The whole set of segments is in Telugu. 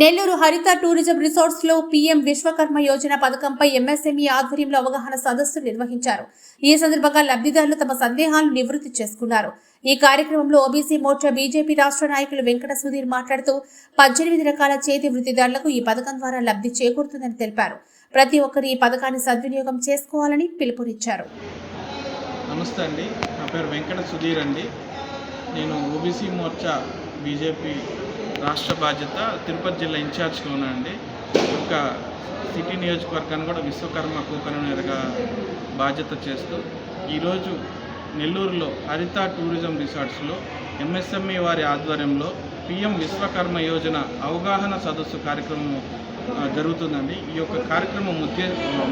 నెల్లూరు హరిత టూరిజం రిసార్ట్స్లో పీఎం విశ్వకర్మ యోజన పథకంపై ఎంఎస్ఎంఈ ఆధ్వర్యంలో అవగాహన సదస్సు నిర్వహించారు. ఈ సందర్భంగా లబ్ధిదారులు తమ సందేహాలను నివృత్తి చేసుకున్నారు. ఈ కార్యక్రమంలో ఓబీసీ మోర్చా బీజేపీ రాష్ట్ర నాయకులు వెంకట సుధీర్ మాట్లాడుతూ పద్దెనిమిది రకాల చేతి వృత్తిదారులకు ఈ పథకం ద్వారా లబ్ధి చేకూరుతుందని తెలిపారు. ప్రతి ఒక్కరు ఈ పథకాన్ని సద్వినియోగం చేసుకోవాలని పిలుపునిచ్చారు. నమస్తే అండి. నా పేరు వెంకట సుధీర్ అండి. నేను ఓబీసీ మోర్చా బీజేపీ రాష్ట్ర బాధ్యత తిరుపతి జిల్లా ఇన్ఛార్జ్గా ఉన్నానండి యొక్క సిటీ నియోజకవర్గాన్ని కూడా విశ్వకర్మ కోకరణగా బాధ్యత చేస్తూ ఈరోజు నెల్లూరులో హరిత టూరిజం రిసార్ట్స్లో ఎంఎస్ఎంఈ వారి ఆధ్వర్యంలో పిఎం విశ్వకర్మ యోజన అవగాహన సదస్సు కార్యక్రమం జరుగుతుందండి. ఈ యొక్క కార్యక్రమం ముఖ్య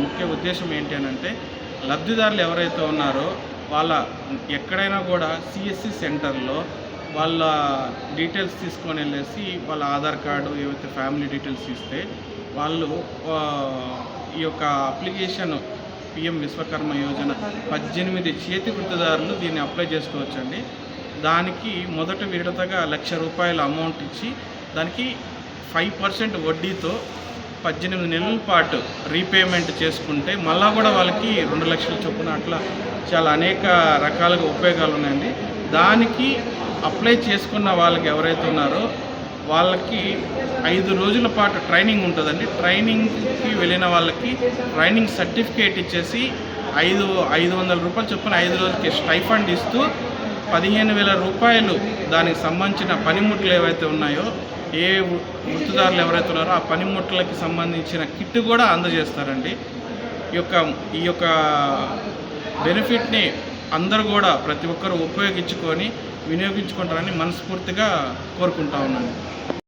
ముఖ్య ఉద్దేశం ఏంటి అని అంటే లబ్ధిదారులు ఎవరైతే ఉన్నారో వాళ్ళ ఎక్కడైనా కూడా సిఎస్సి సెంటర్లో వాళ్ళ డీటెయిల్స్ తీసుకొని వెళ్ళేసి వాళ్ళ ఆధార్ కార్డు ఏవైతే ఫ్యామిలీ డీటెయిల్స్ ఇస్తే వాళ్ళు ఈ యొక్క అప్లికేషన్ పిఎం విశ్వకర్మ యోజన పద్దెనిమిది చేతి వృత్తిదారులు దీన్ని అప్లై చేసుకోవచ్చండి. దానికి మొదట విడతగా లక్ష రూపాయల అమౌంట్ ఇచ్చి దానికి ఫైవ్ పర్సెంట్ వడ్డీతో పద్దెనిమిది నెలల పాటు రీపేమెంట్ చేసుకుంటే మళ్ళా కూడా వాళ్ళకి రెండు లక్షల చొప్పున అట్లా చాలా అనేక రకాలుగా ఉపయోగాలు ఉన్నాయండి. దానికి అప్లై చేసుకున్న వాళ్ళకి ఎవరైతే ఉన్నారో వాళ్ళకి ఐదు రోజుల పాటు ట్రైనింగ్ ఉంటుందండి. ట్రైనింగ్కి వెళ్ళిన వాళ్ళకి ట్రైనింగ్ సర్టిఫికేట్ ఇచ్చేసి ఐదు ఐదు వందల రూపాయలు చొప్పున ఐదు రోజులకి స్టైఫండ్ ఇస్తూ పదిహేను వేల రూపాయలు దానికి సంబంధించిన పనిముట్లు ఏవైతే ఉన్నాయో ఏ వృత్తిదారులు ఎవరైతే ఉన్నారో ఆ పనిముట్లకి సంబంధించిన కిట్ కూడా అందజేస్తారండి. ఈ యొక్క ఈ యొక్క బెనిఫిట్ని అందరూ కూడా ప్రతి ఒక్కరూ ఉపయోగించుకొని వినియోగించుకుంటారని మనస్ఫూర్తిగా కోరుకుంటా ఉన్నాను.